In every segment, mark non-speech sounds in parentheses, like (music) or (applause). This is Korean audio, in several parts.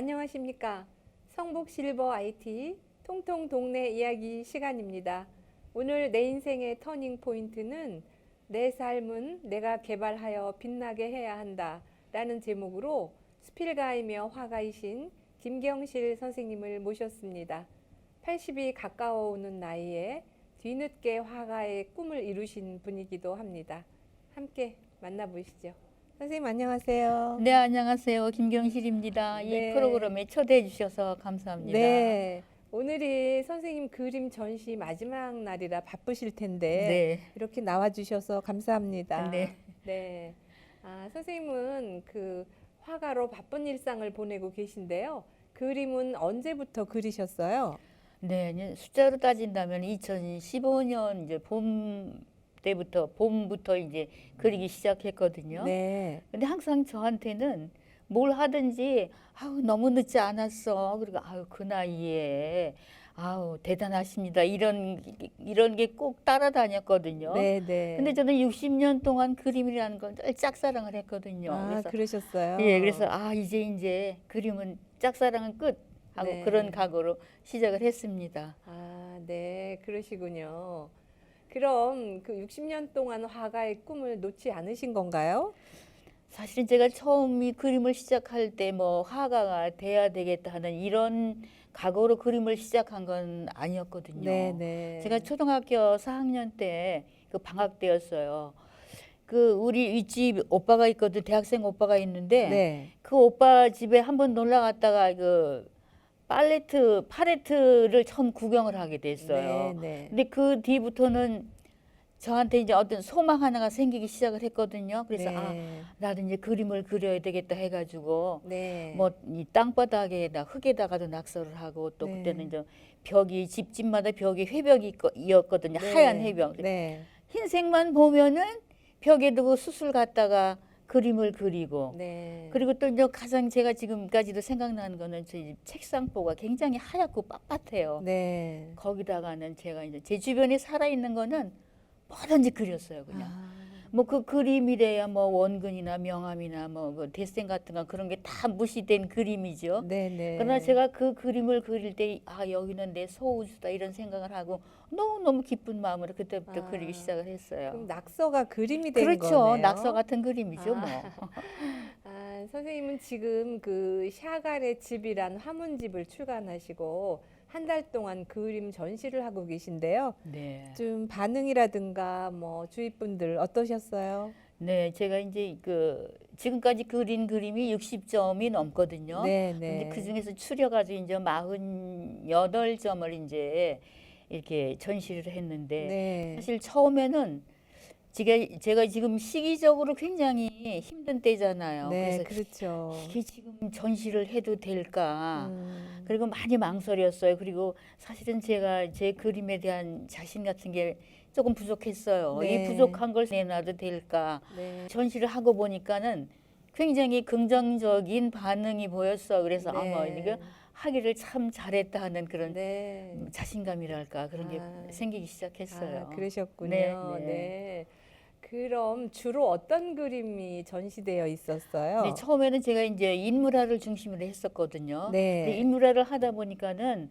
안녕하십니까? 성북 실버 IT 통통 동네 이야기 시간입니다. 오늘 내 인생의 터닝 포인트는 내 삶은 내가 개발하여 빛나게 해야 한다 라는 제목으로 스필가이며 화가이신 김경실 선생님을 모셨습니다. 80이 가까워오는 나이에 뒤늦게 화가의 꿈을 이루신 분이기도 합니다. 함께 만나보시죠. 선생님 안녕하세요. 네, 안녕하세요. 김경실입니다. 네. 이 프로그램에 초대해 주셔서 감사합니다. 네. 오늘이 선생님 그림 전시 마지막 날이라 바쁘실 텐데 네. 이렇게 나와 주셔서 감사합니다. 네. 네. 아, 선생님은 그 화가로 바쁜 일상을 보내고 계신데요. 그림은 언제부터 그리셨어요? 네, 이제 숫자로 따진다면 2015년 이제 봄 때부터 봄부터 이제 그리기 시작했거든요. 네. 근데 항상 저한테는 뭘 하든지 아우 너무 늦지 않았어. 그리고 아우 그 나이에 아우 대단하십니다. 이런 이런 게 꼭 따라다녔거든요. 네, 네. 근데 저는 60년 동안 그림이라는 걸늘 짝사랑을 했거든요. 아, 그래서 그러셨어요. 예, 그래서 아 이제 이제 그림은 짝사랑은 끝 하고 네. 그런 각오로 시작을 했습니다. 아, 네. 그러시군요. 그럼 그 60년 동안 화가의 꿈을 놓지 않으신 건가요? 사실은 제가 처음 이 그림을 시작할 때 뭐 화가가 돼야 되겠다 하는 이런 각오로 그림을 시작한 건 아니었거든요. 네, 네. 제가 초등학교 4학년 때 그 방학 때였어요. 그 우리 윗집 오빠가 있거든 대학생 오빠가 있는데 네. 그 오빠 집에 한번 놀러 갔다가 그 팔레트 팔레트를 처음 구경을 하게 됐어요. 네, 네. 근데 그 뒤부터는 저한테 이제 어떤 소망 하나가 생기기 시작을 했거든요. 그래서 아 네. 나도 이제 그림을 그려야 되겠다 해가지고 네. 뭐이 땅바닥에다 흙에다가도 낙서를 하고 또 네. 그때는 이제 벽이 집집마다 벽이 회벽이 이었거든요. 네. 하얀 회벽. 네. 흰색만 보면은 벽에 두고 수술 갖다가 그림을 그리고 네. 그리고 또 이제 가장 제가 지금까지도 생각나는 거는 저희 집 책상보가 굉장히 하얗고 빳빳해요. 네. 거기다가는 제가 이제 제 주변에 살아 있는 거는 뭐든지 그렸어요, 그냥. 아, 뭐 그 그림이래야 뭐 원근이나 명암이나 뭐그 데센 같은 거 그런 게 다 무시된 그림이죠. 네, 네. 그러나 제가 그 그림을 그릴 때 아 여기는 내 소우주다 이런 생각을 하고 너무 너무 기쁜 마음으로 그때부터 아, 그리기 시작을 했어요. 그럼 낙서가 그림이 된 그렇죠. 거네요. 낙서 같은 그림이죠, 뭐. 아, (laughs) 선생님은 지금 그 샤갈의 집이란 화문집을 출간하시고 한 달 동안 그림 전시를 하고 계신데요. 네. 좀 반응이라든가 뭐 주위 분들 어떠셨어요? 네, 제가 이제 그 지금까지 그린 그림이 60점이 넘거든요. 네, 근데 네. 그 중에서 추려가지고 이제 48점을 이제 이렇게 전시를 했는데 네. 사실 처음에는 제가 제가 지금 시기적으로 굉장히 힘든 때잖아요. 네, 그래서 그렇죠. 이게 지금 전시를 해도 될까? 음, 그리고 많이 망설였어요. 그리고 사실은 제가 제 그림에 대한 자신 같은 게 조금 부족했어요. 네. 이 부족한 걸 내놔도 될까? 네. 전시를 하고 보니까는 굉장히 긍정적인 반응이 보였어. 그래서 아마 이거 하기를 참 잘했다 하는 그런 네. 음, 자신감이랄까 그런 게 아. 생기기 시작했어요. 아, 그러셨군요. 네, 네, 네. 그럼 주로 어떤 그림이 전시되어 있었어요? 네, 처음에는 제가 이제 인물화를 중심으로 했었거든요. 근데 네. 인물화를 하다 보니까는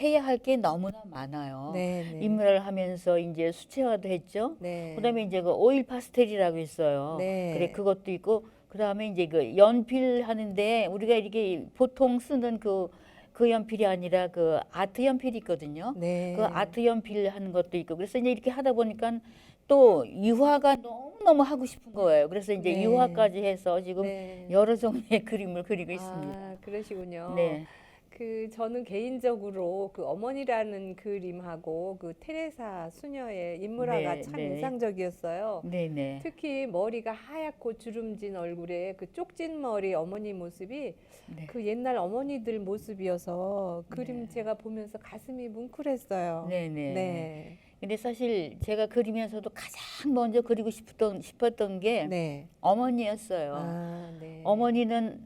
해야 할 게 너무나 많아요. 네, 네. 인물화를 하면서 이제 수채화도 했죠. 네. 그다음에 이제 그 오일 파스텔이라고 있어요. 네. 그래 그것도 있고 그다음에 이제 그 연필 하는데 우리가 이렇게 보통 쓰는 그그 연필이 아니라 그 아트 연필이 있거든요. 네. 그 아트 연필 하는 것도 있고 그래서 이제 이렇게 하다 보니까 또 유화가 너무 너무 하고 싶은 거예요. 그래서 이제 네. 유화까지 해서 지금 네. 여러 종류의 그림을 그리고 있습니다. 아, 그러시군요. 네. 그 저는 개인적으로 그 어머니라는 그림하고 그 테레사 수녀의 인물화가 네, 참 네. 인상적이었어요. 네 네. 특히 머리가 하얗고 주름진 얼굴에 그 쪽진 머리 어머니 모습이 네. 그 옛날 어머니들 모습이어서 그림 네. 제가 보면서 가슴이 뭉클했어요. 네 네. 네. 근데 사실 제가 그리면서도 가장 먼저 그리고 싶었던 싶었던 게 네. 어머니였어요. 아, 네. 어머니는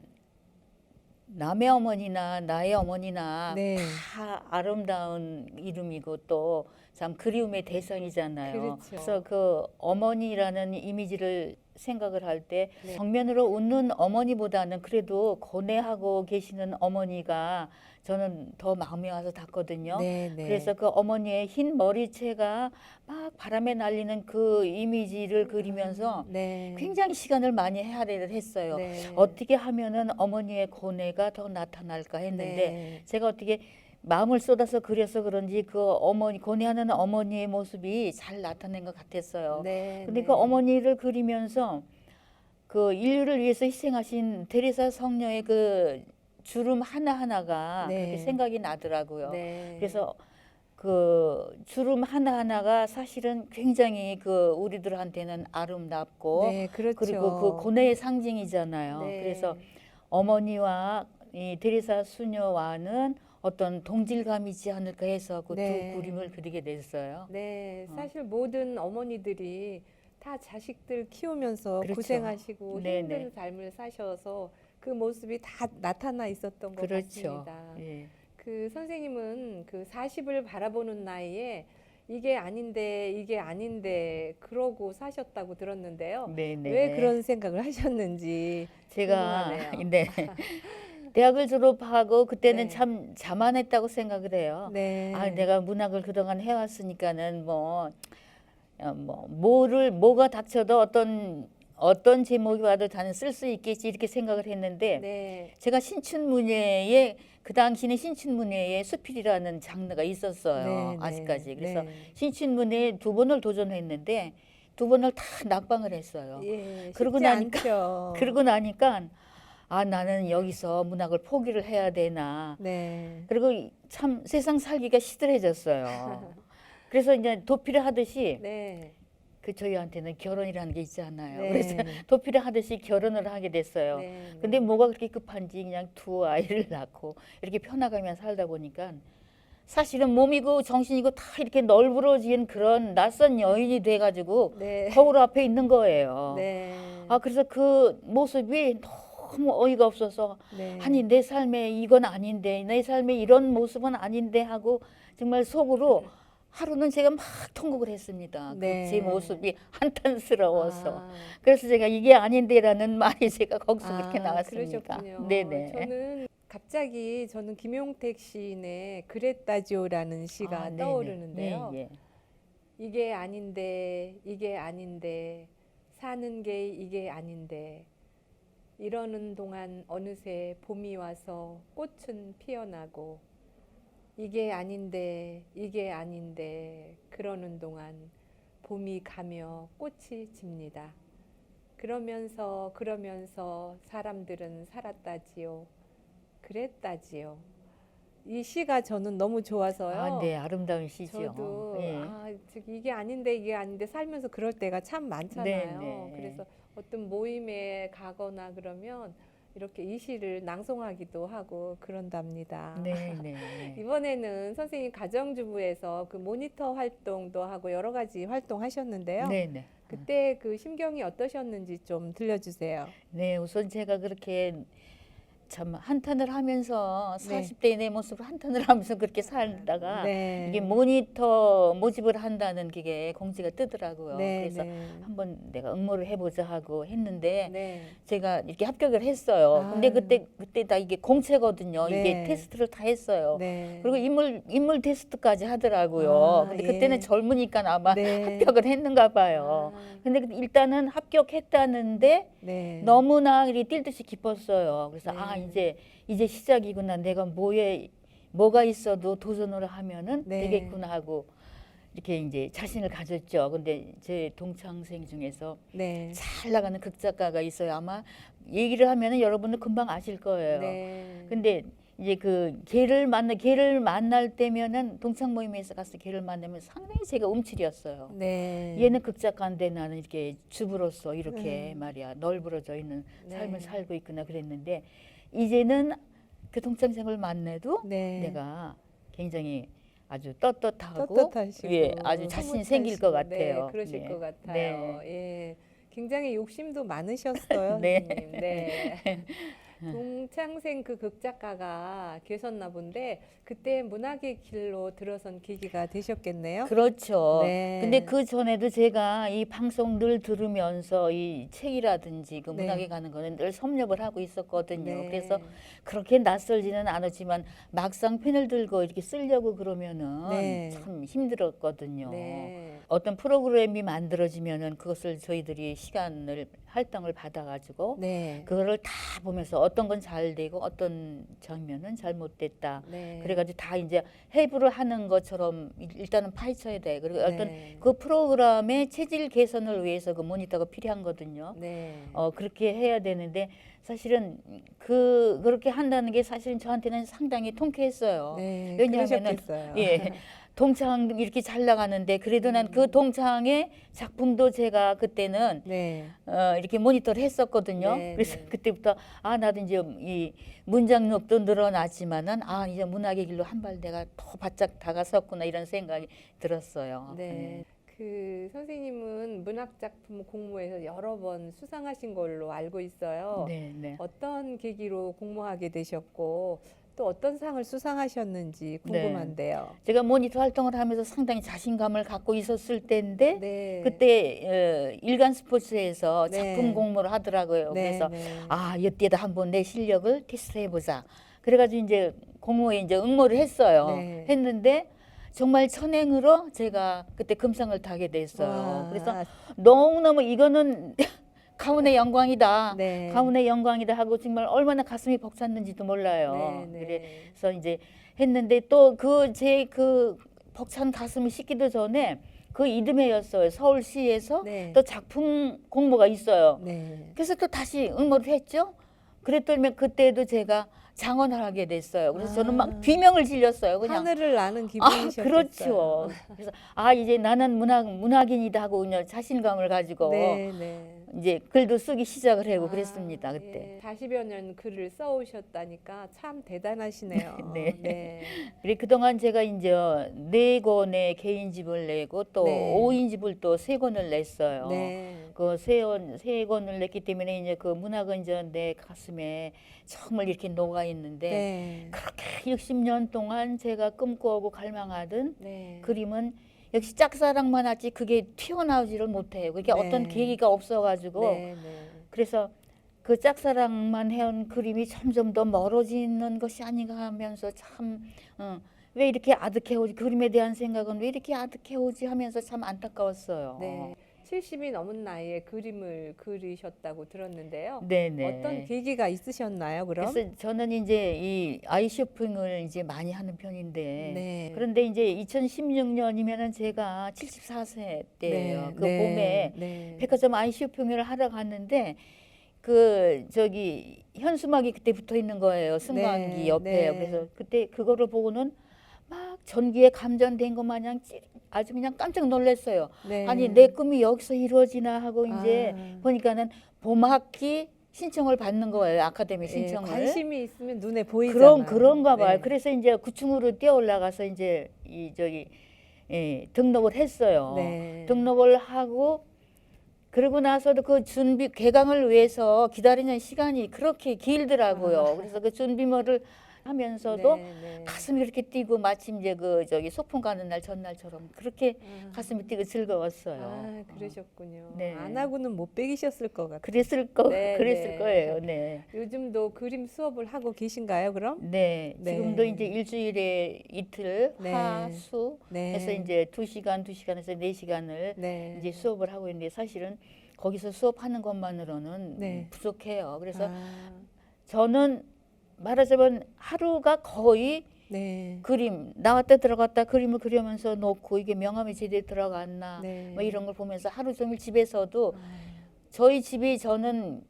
남의 어머니나 나의 어머니나 네. 다 아름다운 이름이고 또 참 그리움의 대상이잖아요. 그렇죠. 래서 그 어머니라는 이미지를 생각을 할때 네. 정면으로 웃는 어머니보다는 그래도 고뇌하고 계시는 어머니가 저는 더 마음이 와서 닿거든요. 네, 네. 그래서 그 어머니의 흰 머리채가 막 바람에 날리는 그 이미지를 그리면서 네. 굉장히 시간을 많이 헤아리를 했어요. 네. 어떻게 하면은 어머니의 고뇌가 더 나타날까 했는데 네. 제가 어떻게 마음을 쏟아서 그려서 그런지 그 어머니 고뇌하는 어머니의 모습이 잘 나타낸 것 같았어요. 네. 근데 네. 그 어머니를 그리면서 그 인류를 위해서 희생하신 테레사 성녀의 그 주름 하나 하나가 네. 그렇게 생각이 나더라고요. 네. 그래서 그 주름 하나 하나가 사실은 굉장히 그 우리들한테는 아름답고 네, 그렇죠. 그리고 그 고뇌의 상징이잖아요. 네. 그래서 어머니와 이 테레사 수녀와는 어떤 동질감이지 않을까 해서 그두 네. 그림을 그리게 됐어요. 네, 어. 사실 모든 어머니들이 다 자식들 키우면서 그렇죠. 고생하시고 네, 힘든 네. 삶을 사셔서 그 모습이 다 나타나 있었던 것 그렇죠. 같습니다. 예. 그 선생님은 그 40을 바라보는 나이에 이게 아닌데 이게 아닌데 그러고 사셨다고 들었는데요. 네네. 왜 그런 생각을 하셨는지 제가 궁금하네요. (laughs) 네. 대학을 졸업하고 그때는 네. 참 자만했다고 생각을 해요. 네. 아, 내가 문학을 그동안 해왔으니까는 뭐, 어, 뭐 뭐를 뭐가 닥쳐도 어떤 어떤 제목이 와도 다는 쓸 수 있겠지 이렇게 생각을 했는데 네. 제가 신춘문예에 그 당시는 신춘문예에 수필이라는 장르가 있었어요. 네, 네, 아직까지. 그래서 네. 신춘문예 두 번을 도전했는데 두 번을 다 낙방을 했어요. 예, 그러고 나니까-. (laughs) 그러고 나니까 아 나는 여기서 문학을 포기를 해야 되나. 네. 그리고 이- 참 세상 살기가 시들해졌어요. (laughs) 그래서 이제 도피를 하듯이 네. 그 저희한테는 결혼이라는 게 있잖아요. 네. 그래서 (laughs) 도피를 하듯이 결혼을 하게 됐어요. 네. 근데 뭐가 그렇게 급한지 그냥 두 아이를 (laughs) 낳고 이렇게 편하게만 살다 보니까 사실은 몸이고 정신이고 다 이렇게 널브러진 그런 낯선 여인이 돼가지고 네. 거울 앞에 있는 거예요. 네. 아 그래서 그 모습이 너무 어이가 없어서 네. 아니 내 삶에 이건 아닌데 내 삶에 이런 모습은 아닌데 하고 정말 속으로 (laughs) 하루는 제가 막 통곡을 했습니다. 네. 그 제 모습이 한탄스러워서. 아, 그래서 제가 이게 아닌데라는 말이 제가 거기서 그렇게 아, 나왔습니다. 그러셨군요. 네네. 저는 갑자기 저는 김용택 시인의 그랬다지오라는 시가 아, 네네. 떠오르는데요. 예, 예. 이게 아닌데 이게 아닌데 사는 게 이게 아닌데 이러는 동안 어느새 봄이 와서 꽃은 피어나고 이게 아닌데 이게 아닌데 그러는 동안 봄이 가며 꽃이 집니다. 그러면서 그러면서 사람들은 살았다지요. 그랬다지요. 이 시가 저는 너무 좋아서요. 아, 네, 아름다운 시죠. 저도 예. 아, 이게 아닌데 이게 아닌데 살면서 그럴 때가 참 많잖아요. 네, 네. 그래서 어떤 모임에 가거나 그러면 이렇게 이 시를 낭송하기도 하고 그런답니다. 네, 네. (laughs) 네. 이번에는 선생님 가정주부에서 그 모니터 활동도 하고 여러 가지 활동하셨는데요. 네, 네. 그때 그 심경이 어떠셨는지 좀 들려주세요. 네, 우선 제가 그렇게 참 한탄을 하면서 네. 40대의 내 모습을 한탄을 하면서 그렇게 살다가 네. 이게 모니터 모집을 한다는 게 공지가 뜨더라고요. 네, 그래서 네. 한번 내가 응모를 해보자 하고 했는데 네. 제가 이렇게 합격을 했어요. 근데 아유. 그때 그때 다 이게 공채거든요. 네. 이게 테스트를 다 했어요. 네. 그리고 인물 인물 테스트까지 하더라고요. 아, 근데 예. 그때는 젊으니까 아마 네. 합격을 했는가 봐요. 아, 근데 일단은 합격했다는데 네. 너무나 이렇게 뛸 듯이 기뻤어요. 그래서 네. 아 이제 이제 시작이구나. 내가 뭐에 뭐가 있어도 도전을 하면은 네. 되겠구나 하고 이렇게 이제 자신을 가졌죠. 근데 제 동창생 중에서 네. 잘 나가는 극작가가 있어요. 아마 얘기를 하면은 여러분은 금방 아실 거예요. 네. 근데 이제 그 걔를 만나 걔를 만날 때면은 동창 모임에서 가서 걔를 만나면 상당히 제가 움츠렸어요. 네. 얘는 극작가인데 나는 이렇게 주부로서 이렇게 네. 말이야 널브러져 있는 네. 삶을 살고 있구나 그랬는데 이제는 그 동창생을 만나도 네. 내가 굉장히 아주 떳떳하고 떳떳하시고 예, 아주 자신이 생길 것 흐뭇하시고, 같아요. 네, 그러실 네. 것 같아요. 예. 굉장히 욕심도 많으셨어요, (laughs) 네. 선생님. 네. (laughs) 동창생 그 극작가가 계셨나 본데 그때 문학의 길로 들어선 계기가 되셨겠네요. 그렇죠. 네. 근데 그 전에도 제가 이 방송 늘 들으면서 이 책이라든지 그 네. 문학에 가는 거는 늘 섭렵을 하고 있었거든요. 네. 그래서 그렇게 낯설지는 않았지만 막상 펜을 들고 이렇게 쓰려고 그러면은 네. 참 힘들었거든요. 네. 어떤 프로그램이 만들어지면은 그것을 저희들이 시간을 할당을 받아가지고 네. 그거를 다 보면서 어떤 건 잘 되고 어떤 장면은 잘못됐다. 네. 그래가지고 다 이제 해부를 하는 것처럼 일- 일단은 파헤쳐야 돼. 그리고 어떤 네. 그 프로그램의 체질 개선을 위해서 그 모니터가 필요한 거든요. 네. 어 그렇게 해야 되는데 사실은 그 그렇게 한다는 게 사실은 저한테는 상당히 통쾌했어요. 네. 왜냐하면은 그러셨겠어요. 예. (laughs) 동창 이렇게 잘 나가는데 그래도 난 음. 그 동창의 작품도 제가 그때는 네. 어, 이렇게 모니터를 했었거든요. 네, 그래서 네. 그때부터 아 나도 이제 이 문장력도 늘어났지만은 아 이제 문학의 길로 한 발 내가 더 바짝 다가섰구나 이런 생각이 들었어요. 네. 그 선생님은 문학 작품 공모에서 여러 번 수상하신 걸로 알고 있어요. 네, 네. 어떤 계기로 공모하게 되셨고 또 어떤 상을 수상하셨는지 궁금한데요. 제가 모니터 활동을 하면서 상당히 자신감을 갖고 있었을 때인데 네. 그때 어, 일간 스포츠에서 네. 작품 공모를 하더라고요. 네, 그래서 네. 아 이때다 한번 내 실력을 테스트해 보자. 그래가지고 이제 공모에 이제 응모를 했어요. 네. 했는데 정말 천행으로 제가 그때 금상을 타게 됐어요. 와, 그래서 너무너무 이거는 가문의 영광이다. 네. 가문의 영광이다 하고 정말 얼마나 가슴이 벅찼는지도 몰라요. 네, 네. 그래서 이제 했는데 또 그제그 벅찬 가슴을 씻기도 전에 그 이듬해였어요. 서울시에서 네. 또 작품 공모가 있어요. 네. 그래서 또 다시 응모를 했죠. 그랬더니 그때도 제가 장원을 하게 됐어요. 그래서 저는 아. 막 비명을 질렸어요. 그냥 하늘을 나는 아 기분이셨겠어요. 그렇죠. 그래서 아 이제 나는 문학 문학인이다 하고 그냥 자신감을 가지고 네, 네. 이제 글도 쓰기 시작을 하고 아, 그랬습니다 그때. 예. 40여 년 글을 써오셨다니까 참 대단하시네요. (laughs) 네. 네. 그래 그동안 제가 이제 네 권의 개인집을 내고 또 네. 오 5인집을 또 세 권을 냈어요. 네. 그세권세 권을 냈기 때문에 이제 그 문학은 이제 내 가슴에 정말 이렇게 녹아 있는데 네. 그렇게 60년 동안 제가 꿈꾸고 갈망하던 네. 그림은 역시 짝사랑만 하지 그게 튀어나오지를 못해요. 그게 네. 어떤 계기가 없어가지고 네, 네. 그래서 그 짝사랑만 해온 그림이 점점 더 멀어지는 것이 아닌가 하면서 참 어, 왜 이렇게 아득해 오지 그림에 대한 생각은 왜 이렇게 아득해 오지 하면서 참 안타까웠어요. 네. 70이 넘은 나이에 그림을 그리셨다고 들었는데요. 네네. 어떤 계기가 있으셨나요, 그럼? 그래서 저는 이제 이 아이 쇼핑을 이제 많이 하는 편인데 네. 그런데 이제 2016년이면은 제가 74세 때예요. 네, 그 네, 봄에 네. 백화점 아이 쇼핑을 하러 갔는데 그 저기 현수막이 그때 붙어 있는 거예요. 승강기 네, 옆에. 네. 그래서 그때 그거를 보고는 막 전기에 감전된 것 마냥 찌- 아주 그냥 깜짝 놀랐어요. 네. 아니 내 꿈이 여기서 이루어지나 하고 이제 아. 보니까는 봄학기 신청을 받는 거예요. 아카데미 예, 신청을. 관심이 있으면 눈에 보이잖아요. 그런 그런가 봐요. 네. 그래서 이제 9층으로 뛰어 올라가서 이제 이 저기 예, 등록을 했어요. 네. 등록을 하고 그러고 나서도 그 준비 개강을 위해서 기다리는 시간이 그렇게 길더라고요. 그래서 그 준비물을 하면서도 아. 네, 네. 가슴이 그렇게 뛰고 마침 이제 그 저기 소풍 가는 날 전날처럼 그렇게 아. 가슴이 뛰고 즐거웠어요. 아, 그러셨군요. 네. 안 하고는 못 배기셨을 것 같아요. 그랬을 거 네, 그랬을 네. 거예요. 네. 요즘도 그림 수업을 하고 계신가요, 그럼? 네. 네. 지금도 이제 일주일에 이틀 네. 하수 네. 해서 이제 두 시간 두 시간에서 네 시간을 네. 이제 수업을 하고 있는데 사실은 거기서 수업하는 것만으로는 네. 부족해요. 그래서 아, 저는 말하자면 하루가 거의 네. 그림 나왔다 들어갔다 그림을 그리면서 놓고 이게 명암이 제대로 들어갔나 네. 뭐 이런 걸 보면서 하루 종일 집에서도 아, 저희 집이 저는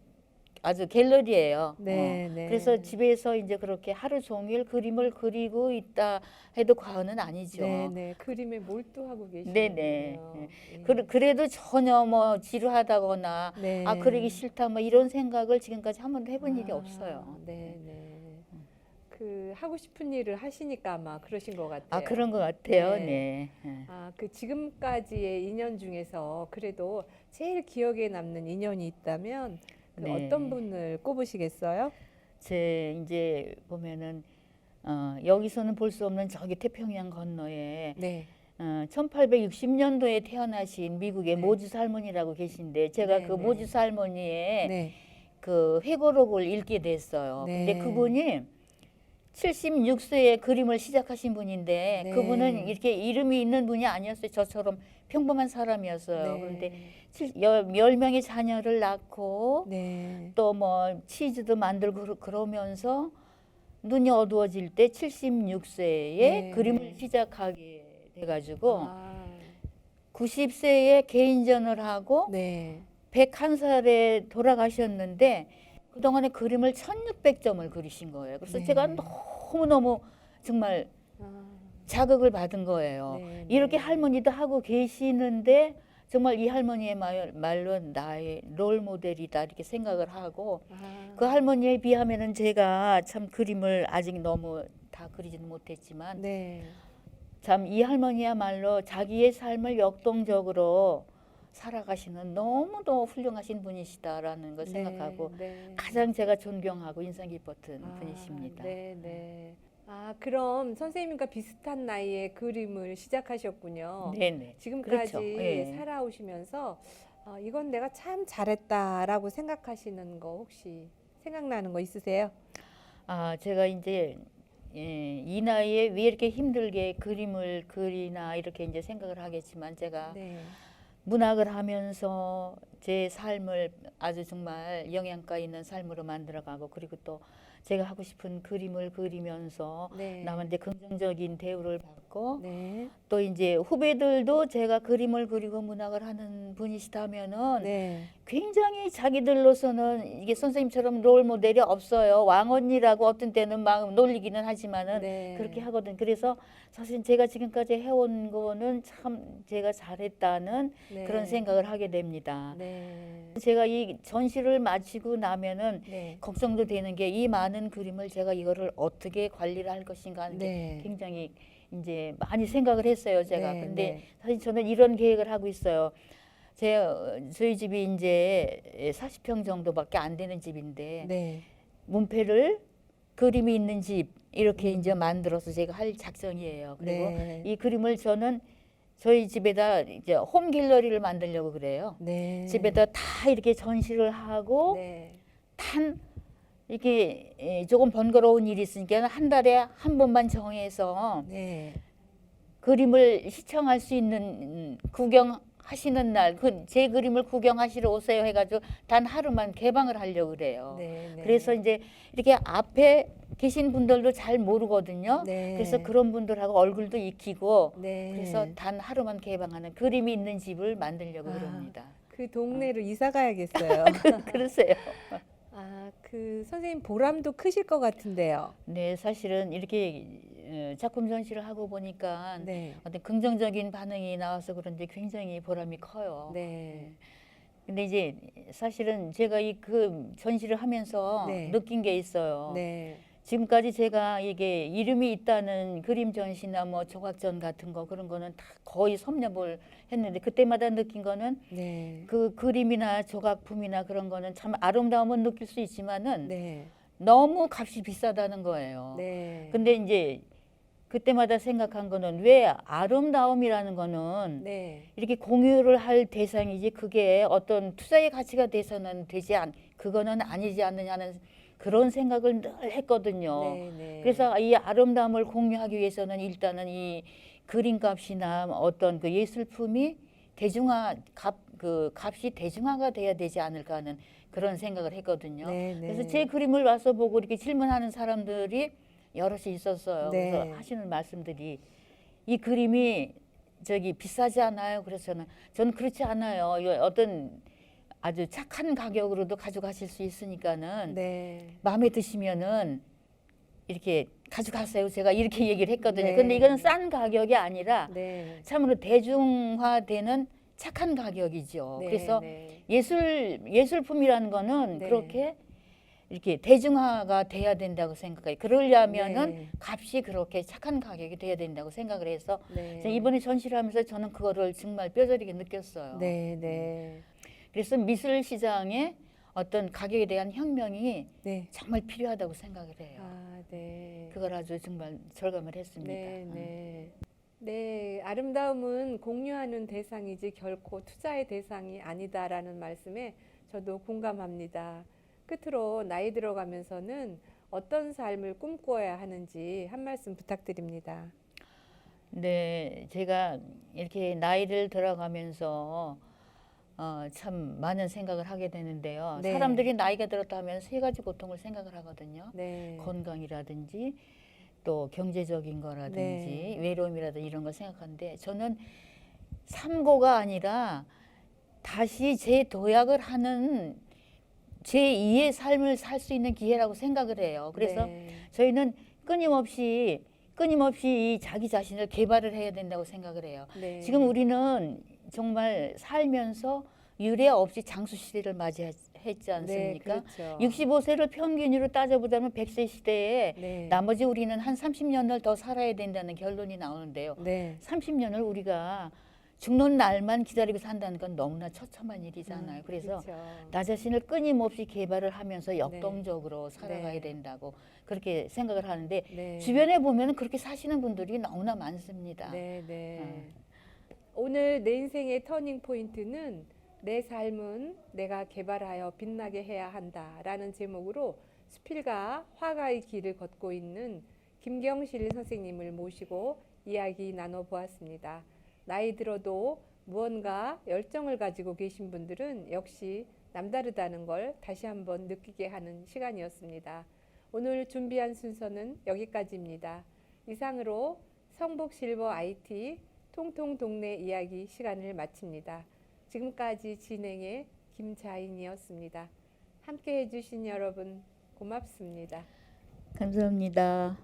아주 갤러리예요. 네, 어. 네. 그래서 집에서 이제 그렇게 하루 종일 그림을 그리고 있다 해도 과언은 아니죠. 네, 네. 그림에 몰두하고 계시네요. 네, 네. 그, 그래도 전혀 뭐 지루하다거나 네. 아 그러기 싫다 뭐 이런 생각을 지금까지 한 번도 해본 일이 아, 없어요. 네, 네. 그 하고 싶은 일을 하시니까 아마 그러신 것 같아요. 아 그런 것 같아요. 네. 네. 네. 아, 그 지금까지의 인연 중에서 그래도 제일 기억에 남는 인연이 있다면 그 네. 어떤 분을 꼽으시겠어요? 제 이제 보면은 어, 여기서는 볼 수 없는 저기 태평양 건너에 네. 어, 1860년도에 태어나신 미국의 네. 모주스 할머니라고 계신데 제가 네, 그 네. 모주스 할머니의 네. 그 회고록을 읽게 됐어요. 네. 근데 그분이 76세에 그림을 시작하신 분인데 네. 그분은 이렇게 이름이 있는 분이 아니었어요. 저처럼 평범한 사람이었어요. 그런데 칠- 열, 열 명의 자녀를 낳고 네. 또뭐 치즈도 만들고 그러- 그러면서 눈이 어두워질 때 76세에 네. 그림을 시작하게 돼가지고 아, 90세에 개인전을 하고 네. 101살에 돌아가셨는데 그동안에 그림을 1600점을 그리신 거예요. 그래서 네. 제가 너무너무 정말 아, 자극을 받은 거예요. 네, 이렇게 네. 할머니도 하고 계시는데 정말 이 할머니의 말, 말로 나의 롤 모델이다 이렇게 생각을 하고 아, 그 할머니에 비하면은 제가 참 그림을 아직 너무 다 그리지는 못했지만 네. 참이 할머니야말로 자기의 삶을 역동적으로 살아가시는 너무도 훌륭하신 분이시다라는 걸 생각하고 네. 가장 제가 존경하고 인상 깊었던 아, 분이십니다. 네, 네. 아, 그럼 선생님과 비슷한 나이에 그림을 시작하셨군요. 네 네. 지금까지 그렇죠. 예. 살아오시면서 어, 이건 내가 참 잘했다라고 생각하시는 거 혹시 생각나는 거 있으세요? 아 제가 이제 예, 이 나이에 왜 이렇게 힘들게 그림을 그리나 이렇게 이제 생각을 하겠지만 제가 네. 문학을 하면서 제 삶을 아주 정말 영양가 있는 삶으로 만들어가고 그리고 또 제가 하고 싶은 그림을 그리면서 네. 남한테 긍정적인 대우를 받고 네. 또 이제 후배들도 제가 그림을 그리고 문학을 하는 분이시다면은 네. 굉장히 자기들로서는 이게 선생님처럼 롤 모델이 없어요. 왕언니라고 어떤 때는 막 놀리기는 하지만은 네. 그렇게 하거든. 그래서 사실 제가 지금까지 해온 거는 참 제가 잘했다는 네. 그런 생각을 하게 됩니다. 네. 제가 이 전시를 마치고 나면은 네. 걱정도 되는 게 이 많은 그림을 제가 이거를 어떻게 관리를 할 것인가 하는 게 네. 굉장히 이제 많이 생각을 했어요. 제가. 네, 근데 네. 사실 저는 이런 계획을 하고 있어요. 제 어, 저희 집이 이제 40평 정도밖에 안 되는 집인데 네. 문패를 그림이 있는 집 이렇게 이제 만들어서 제가 할 작정이에요. 그리고 네. 이 그림을 저는 저희 집에다 이제 홈 갤러리를 만들려고 그래요. 네. 집에다 다 이렇게 전시를 하고 네. 단 이게 에, 조금 번거로운 일이 있으니까 한 달에 한 번만 정해서 네. 그림을 시청할 수 있는 음, 구경하시는 날 그 제 그림을 구경하시러 오세요 해가지고 단 하루만 개방을 하려고 그래요. 네. 네. 그래서 이제 이렇게 앞에 계신 분들도 잘 모르거든요. 네. 그래서 그런 분들하고 얼굴도 익히고 네. 그래서 단 하루만 개방하는 그림이 있는 집을 만들려고 아. 그럽니다. 그 동네로 이사 가야겠어요. (laughs) 그러세요. (laughs) 아, 그 선생님 보람도 크실 것 같은데요. 네, 사실은 이렇게 어, 작품 전시를 하고 보니까 네. 어떤 긍정적인 반응이 나와서 그런지 굉장히 보람이 커요. 네. 근데 이제 사실은 제가 이 그 전시를 하면서 네. 느낀 게 있어요. 네. 지금까지 제가 이게 이름이 있다는 그림 전시나 뭐 조각전 같은 거 그런 거는 다 거의 섭렵을 했는데 그때마다 느낀 거는 네. 그 그림이나 조각품이나 그런 거는 참 아름다움은 느낄 수 있지만은 네. 너무 값이 비싸다는 거예요. 네. 근데 이제 그때마다 생각한 거는 왜 아름다움이라는 거는 네. 이렇게 공유를 할 대상이지 그게 어떤 투자의 가치가 돼서는 되지 않 그거는 아니지 않느냐는 그런 생각을 늘 했거든요. 네. 네. 그래서 이 아름다움을 공유하기 위해서는 일단은 이 그림값이나 어떤 그 예술품이 대중화 값 그 값이 대중화가 돼야 되지 않을까 하는 그런 생각을 했거든요. 네. 네. 그래서 제 그림을 와서 보고 이렇게 질문하는 사람들이 여럿이 있었어요. 네. 그래서 하시는 말씀들이 이 그림이 저기 비싸지 않아요. 그래서 저는 저는 그렇지 않아요. 이 어떤 아주 착한 가격으로도 가져가실 수 있으니까는 네. 마음에 드시면은 이렇게 가져가세요. 제가 이렇게 얘기를 했거든요. 네. 근데 이거는 싼 가격이 아니라 네. 참으로 대중화되는 착한 가격이죠. 네. 그래서 네. 예술 예술품이라는 거는 네. 그렇게 이렇게 대중화가 돼야 된다고 생각해요. 그러려면은 네. 값이 그렇게 착한 가격이 돼야 된다고 생각을 해서 네. 이번에 전시를 하면서 저는 그거를 정말 뼈저리게 느꼈어요. 네. 네. 그래서 미술 시장에 어떤 가격에 대한 혁명이 네. 정말 필요하다고 생각을 해요. 아, 네. 그걸 아주 정말 절감을 했습니다. 네, 음. 네. 네, 아름다움은 공유하는 대상이지 결코 투자의 대상이 아니다라는 말씀에 저도 공감합니다. 끝으로 나이 들어가면서는 어떤 삶을 꿈꿔야 하는지 한 말씀 부탁드립니다. 네, 제가 이렇게 나이를 들어가면서 어, 참 많은 생각을 하게 되는데요. 네. 사람들이 나이가 들었다 하면 세 가지 고통을 생각을 하거든요. 네. 건강이라든지 또 경제적인 거라든지 네. 외로움이라든지 이런 걸 생각하는데 저는 삼고가 아니라 다시 재도약을 하는 제 2의 삶을 살 수 있는 기회라고 생각을 해요. 그래서 네. 저희는 끊임없이 끊임없이 이 자기 자신을 개발을 해야 된다고 생각을 해요. 네. 지금 우리는 정말 살면서 유례 없이 장수 시대를 맞이했지 않습니까? 네, 그렇죠. 65세를 평균으로 따져보자면 100세 시대에 네. 나머지 우리는 한 30년을 더 살아야 된다는 결론이 나오는데요. 네. 30년을 우리가 죽는 날만 기다리고 산다는 건 너무나 처참한 일이잖아요. 음, 그래서 그렇죠. 나 자신을 끊임없이 개발을 하면서 역동적으로 살아가야 네. 된다고 그렇게 생각을 하는데 네. 주변에 보면 그렇게 사시는 분들이 너무나 많습니다. 네, 네. 음. 오늘 내 인생의 터닝 포인트는 내 삶은 내가 개발하여 빛나게 해야 한다라는 제목으로 수필가 화가의 길을 걷고 있는 김경실 선생님을 모시고 이야기 나눠 보았습니다. 나이 들어도 무언가 열정을 가지고 계신 분들은 역시 남다르다는 걸 다시 한번 느끼게 하는 시간이었습니다. 오늘 준비한 순서는 여기까지입니다. 이상으로 성북 실버 IT 통통 동네 이야기 시간을 마칩니다. 지금까지 진행의 김자인이었습니다. 함께 해주신 여러분 고맙습니다. 감사합니다.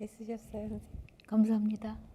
애쓰셨어요. 감사합니다.